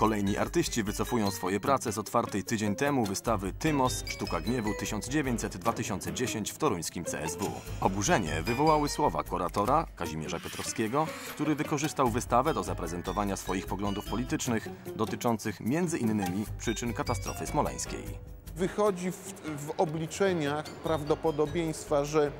Kolejni artyści wycofują swoje prace z otwartej tydzień temu wystawy Tymos Sztuka Gniewu 1900-2010 w toruńskim CSW. Oburzenie wywołały słowa kuratora Kazimierza Piotrowskiego, który wykorzystał wystawę do zaprezentowania swoich poglądów politycznych dotyczących innymi przyczyn katastrofy smoleńskiej. wychodzi w, w obliczeniach prawdopodobieństwa, że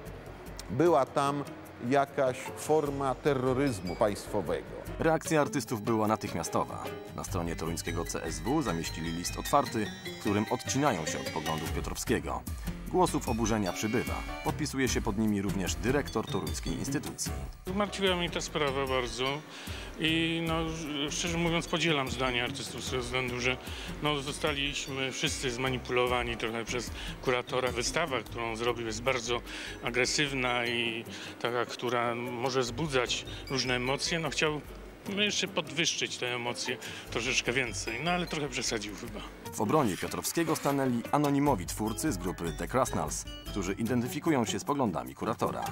była tam jakaś forma terroryzmu państwowego. Reakcja artystów była natychmiastowa. Na stronie toruńskiego CSW zamieścili list otwarty, w którym odcinają się od poglądów Piotrowskiego. Głosów oburzenia przybywa. Podpisuje się pod nimi również dyrektor toruńskiej instytucji. Zmartwiła mnie ta sprawa bardzo i no, szczerze mówiąc podzielam zdanie artystów z tego względu, że no, zostaliśmy wszyscy zmanipulowani trochę przez kuratora. Wystawa, którą zrobił jest bardzo agresywna i taka, która może wzbudzać różne emocje. No chciał jeszcze podwyższyć te emocje troszeczkę więcej, no ale trochę przesadził chyba. W obronie Piotrowskiego stanęli anonimowi twórcy z grupy The Krasnals, którzy identyfikują się z poglądami kuratora.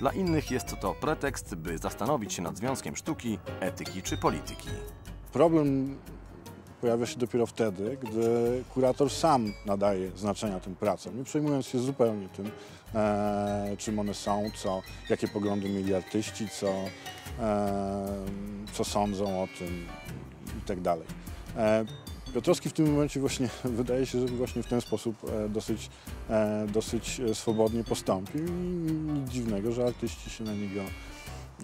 Dla innych jest to pretekst, by zastanowić się nad związkiem sztuki, etyki czy polityki. Problem pojawia się dopiero wtedy, gdy kurator sam nadaje znaczenia tym pracom, nie przejmując się zupełnie tym, e, czym one są, co, jakie poglądy mieli artyści, co, e, co sądzą o tym i tak. E, Piotrowski w tym momencie właśnie wydaje się, że właśnie w ten sposób e, dosyć, e, dosyć e, swobodnie postąpił i nic dziwnego, że artyści się na niego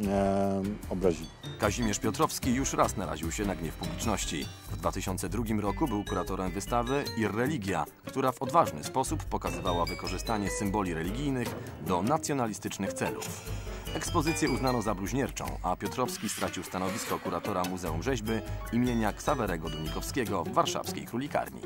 e, obrazili. Kazimierz Piotrowski już raz naraził się na gniew publiczności. W 2002 roku był kuratorem wystawy Irreligia, która w odważny sposób pokazywała wykorzystanie symboli religijnych do nacjonalistycznych celów. Ekspozycję uznano za bluźnierczą, a Piotrowski stracił stanowisko kuratora Muzeum Rzeźby imienia Ksawerego Dunikowskiego w warszawskiej królikarni.